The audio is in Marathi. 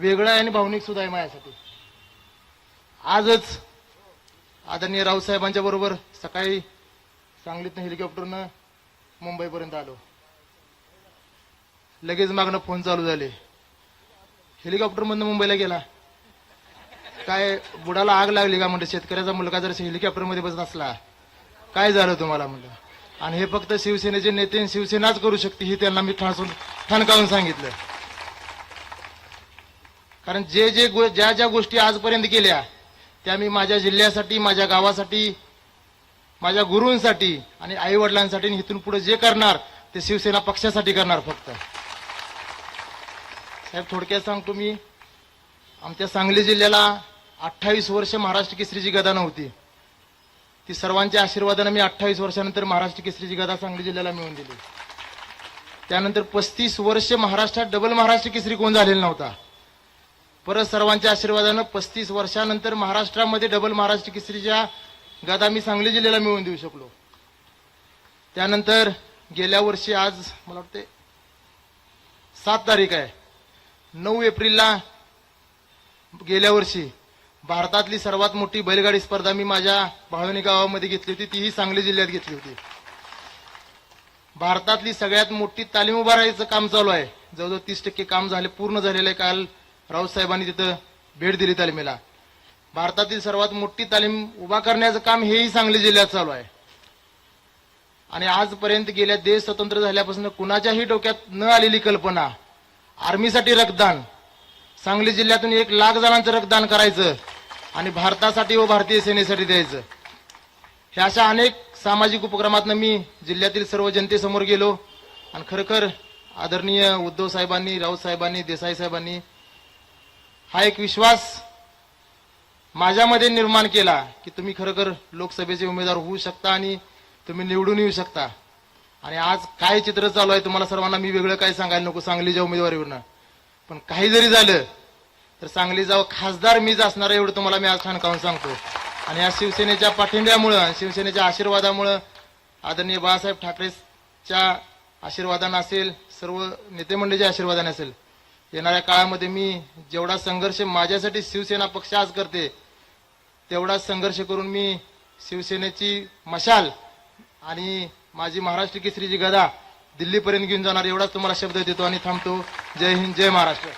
वेगळं आहे आणि भावनिक सुद्धा आहे माझ्यासाठी. आजच आदरणीय रावसाहेबांच्या बरोबर सकाळी सांगलीतनं हेलिकॉप्टरनं मुंबईपर्यंत आलो. लगेच मागणं फोन चालू झाले. हेलिकॉप्टरमधनं मुंबईला गेला. काय बुडाला आग लागली का म्हणलं? शेतकऱ्याचा मुलगा जर हेलिकॉप्टरमध्ये बसत असला काय झालं तुम्हाला म्हणलं? आणि हे फक्त शिवसेनेचे नेते शिवसेनाच करू शकते ही त्यांना मी ठासून ठणकावून सांगितलं. कारण जे जे गो- ज्या ज्या गोष्टी आजपर्यंत केल्या त्या मी माझ्या जिल्ह्यासाठी माझ्या गावासाठी माझ्या गुरूंसाठी आणि आईवडिलांसाठी आणि इथून पुढे जे करणार ते शिवसेना पक्षासाठी करणार फक्त. साहेब थोडक्यात सांगतो मी आमच्या सांगली जिल्ह्याला अठ्ठावीस वर्ष महाराष्ट्र केसरीची गदा नव्हती. ती सर्वांच्या आशीर्वादानं मी अठ्ठावीस वर्षानंतर महाराष्ट्र केसरीची गदा सांगली जिल्ह्याला मिळवून दिली. त्यानंतर पस्तीस वर्ष महाराष्ट्रात डबल महाराष्ट्र केसरी कोण झालेला नव्हता. परत सर्वांच्या आशीर्वादानं पस्तीस वर्षानंतर महाराष्ट्रामध्ये डबल महाराष्ट्र केसरीच्या गदा मी सांगली जिल्ह्याला मिळवून देऊ शकलो. त्यानंतर गेल्या वर्षी आज मला वाटते सात तारीख आहे. नऊ एप्रिलला गेल्या वर्षी भारतातली सर्वात मोठी बैलगाडी स्पर्धा मी माझ्या भावनी गावामध्ये घेतली होती तीही सांगली जिल्ह्यात घेतली होती. भारतातली सगळ्यात मोठी तालीम उभारायचं काम चालू आहे. जवळजवळ तीस टक्के काम झाले पूर्ण झालेलं आहे काल. राऊत साहेबांनी तिथं भेट दिली तालिमेला. भारतातील सर्वात मोठी तालीम उभा करण्याचं काम हेही सांगली जिल्ह्यात चालू आहे. आणि आजपर्यंत गेल्या देश स्वतंत्र झाल्यापासून कुणाच्याही डोक्यात न आलेली कल्पना आर्मीसाठी रक्तदान सांगली जिल्ह्यातून एक लाख जणांचं रक्तदान करायचं आणि भारतासाठी व भारतीय सेनेसाठी द्यायचं. ह्या अशा अनेक सामाजिक उपक्रमातनं मी जिल्ह्यातील सर्व जनतेसमोर गेलो आणि खरोखर आदरणीय उद्धव साहेबांनी राऊत साहेबांनी देसाई साहेबांनी हा एक विश्वास माझ्यामध्ये निर्माण केला की तुम्ही खरोखर लोकसभेचे उमेदवार होऊ शकता आणि तुम्ही निवडून येऊ शकता. आणि आज काय चित्र चालू आहे तुम्हाला सर्वांना मी वेगळं काय सांगायला नको सांगलीच्या उमेदवारीवरनं. पण काही जरी झालं तर सांगलीचा खासदार मीच असणार एवढं तुम्हाला मी आज ठाणकावून सांगतो. आणि या शिवसेनेच्या पाठिंब्यामुळं आणि शिवसेनेच्या आशीर्वादामुळं आदरणीय बाळासाहेब ठाकरेच्या आशीर्वादानं असेल सर्व नेतेमंडळीच्या आशीर्वादाने असेल येणाऱ्या काळामध्ये मी जेवढा संघर्ष माझ्यासाठी शिवसेना पक्ष आज करते तेवढाच संघर्ष करून मी शिवसेनेची मशाल आणि माझी महाराष्ट्र केसरीची गदा दिल्लीपर्यंत घेऊन जाणार एवढाच तुम्हाला शब्द देतो आणि थांबतो. जय हिंद जय महाराष्ट्र.